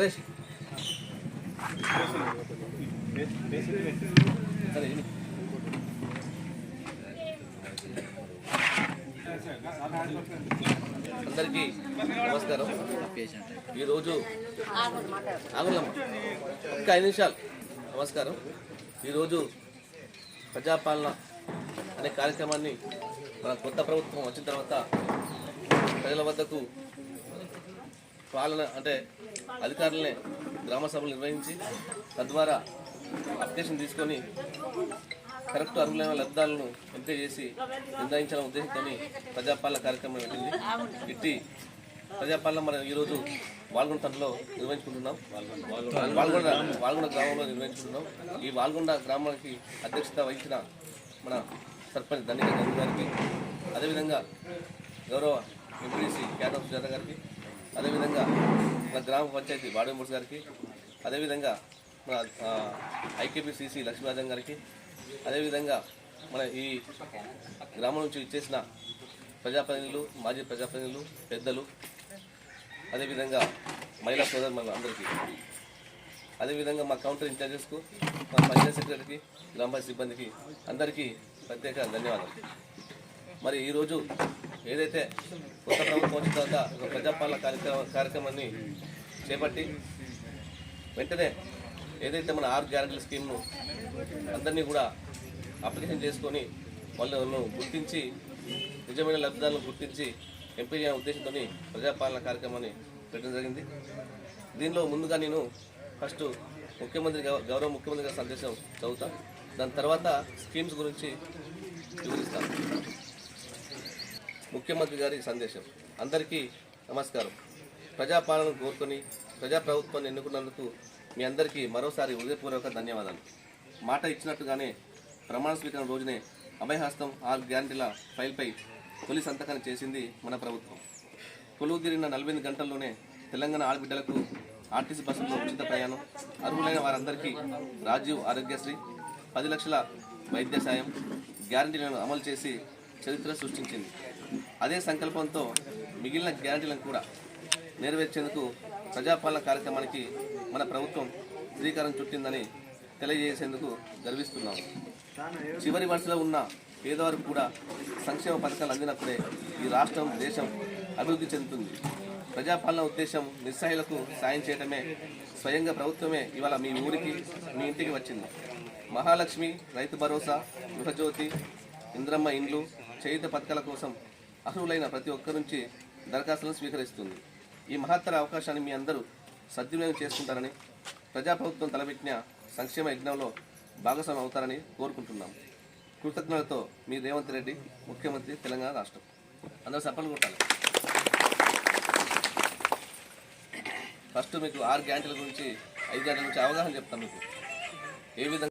సరే అందరికీ నమస్కారం. ఈరోజు ఆగులమ్మ ఒక్క ఐదు నిమిషాలు. నమస్కారం. ఈరోజు ప్రజాపాలన అనే కార్యక్రమాన్ని మన కొత్త ప్రభుత్వం వచ్చిన తర్వాత ప్రజల వద్దకు పాలన అంటే అధికారులనే గ్రామ సభలు నిర్వహించి తద్వారా అప్లికేషన్ తీసుకొని కరెక్ట్ అర్హులైన లబ్ధాలను ఎంపిక చేసి నిర్ణయించిన ఉద్దేశంతో ప్రజాపాలన కార్యక్రమం పెట్టింది. ఇట్టి ప్రజాపాలన మనం ఈరోజు వాల్గొండ తండలో నిర్వహించుకుంటున్నాం. వాల్గొండ వాల్గొండ గ్రామంలో నిర్వహించుకుంటున్నాం. ఈ వాల్గొండ గ్రామానికి అధ్యక్షత వహించిన మన సర్పంచ్ దండిక గారికి అదేవిధంగా గౌరవ ఎంపీడీసీ యాదవ్ సుజాత గారికి అదేవిధంగా మన గ్రామ పంచాయతీ బాడమూర్తి గారికి అదేవిధంగా మన ఐకేపీసీసీ లక్ష్మీరాజన్ గారికి అదేవిధంగా మన ఈ గ్రామం నుంచి ఇచ్చేసిన ప్రజాప్రతినిధులు మాజీ ప్రజాప్రతినిధులు పెద్దలు అదేవిధంగా మహిళా సోదరు మన అందరికీ. అదేవిధంగా మా కౌంటర్ ఇన్ఛార్జెస్కు మా పంచాయత్ సెక్రటరీకి గ్రామ సిబ్బందికి అందరికీ ప్రత్యేక ధన్యవాదాలు. మరి ఈరోజు ఏదైతే కొత్త ప్రభుత్వం వచ్చిన తర్వాత ఒక ప్రజాపాలన కార్యక్రమ కార్యక్రమాన్ని చేపట్టి వెంటనే ఏదైతే మన ఆరు గ్యారంటీల స్కీమ్ను అందరినీ కూడా అప్లికేషన్ చేసుకొని వాళ్ళను గుర్తించి నిజమైన లబ్ధిదారులను గుర్తించి ఎంపీ ఉద్దేశంతో ప్రజాపాలన కార్యక్రమాన్ని పెట్టడం జరిగింది. దీనిలో ముందుగా నేను ఫస్ట్ ముఖ్యమంత్రి గౌరవ ముఖ్యమంత్రి గారి సందేశం చదువుతాను దాని తర్వాత స్కీమ్స్ గురించి వివరిస్తాను ముఖ్యమంత్రి గారి సందేశం. అందరికీ నమస్కారం. ప్రజాపాలన కోరుకొని ప్రజాప్రభుత్వాన్ని ఎన్నుకున్నందుకు మీ అందరికీ మరోసారి హృదయపూర్వక ధన్యవాదాలు. మాట ఇచ్చినట్టుగానే ప్రమాణ స్వీకరణ రోజునే అభయహస్తం ఆరు గ్యారంటీల ఫైల్పై తొలి సంతకాన్ని చేసింది మన ప్రభుత్వం. కొలువు తీరిన నలభై గంటల్లోనే తెలంగాణ ఆడబిడ్డలకు ఆర్టీసీ బస్సుల్లో ఉచిత ప్రయాణం అర్హులైన వారందరికీ రాజీవ్ ఆరోగ్యశ్రీ పది లక్షల వైద్య సాయం గ్యారంటీలను అమలు చేసి చరిత్ర సృష్టించింది. అదే సంకల్పంతో మిగిలిన గ్యారంటీలను కూడా నెరవేర్చేందుకు ప్రజాపాలన కార్యక్రమానికి మన ప్రభుత్వం శ్రీకారం చుట్టిందని తెలియజేసేందుకు గర్విస్తున్నాము చివరి వరుసలో ఉన్న పేదవారు కూడా సంక్షేమ పథకాలు అందినప్పుడే ఈ రాష్ట్రం దేశం అభివృద్ధి చెందుతుంది. ప్రజాపాలన ఉద్దేశం నిస్సహాయులకు సాయం చేయడమే స్వయంగా ప్రభుత్వమే ఇవాళ మీ ఊరికి మీ ఇంటికి వచ్చింది. మహాలక్ష్మి రైతు భరోసా గృహజ్యోతి ఇంద్రమ్మ ఇండ్లు చేయుత పథకాల కోసం అర్హులైన ప్రతి ఒక్కరి నుంచి దరఖాస్తులను స్వీకరిస్తుంది. ఈ మహత్తర అవకాశాన్ని మీ అందరూ సద్వినియోగం చేసుకుంటారని ప్రజాప్రభుత్వం తలపెట్టిన సంక్షేమ యజ్ఞంలో భాగస్వామి అవుతారని కోరుకుంటున్నాం. కృతజ్ఞతలతో మీ రేవంత్ రెడ్డి ముఖ్యమంత్రి తెలంగాణ రాష్ట్రం. అందరూ సఫలం కొట్టాలి. ఫస్ట్ మీకు ఆరు గ్యాంటల గురించి ఐదు గంటల గురించి అవగాహన చెప్తాను మీకు. ఏ విధంగా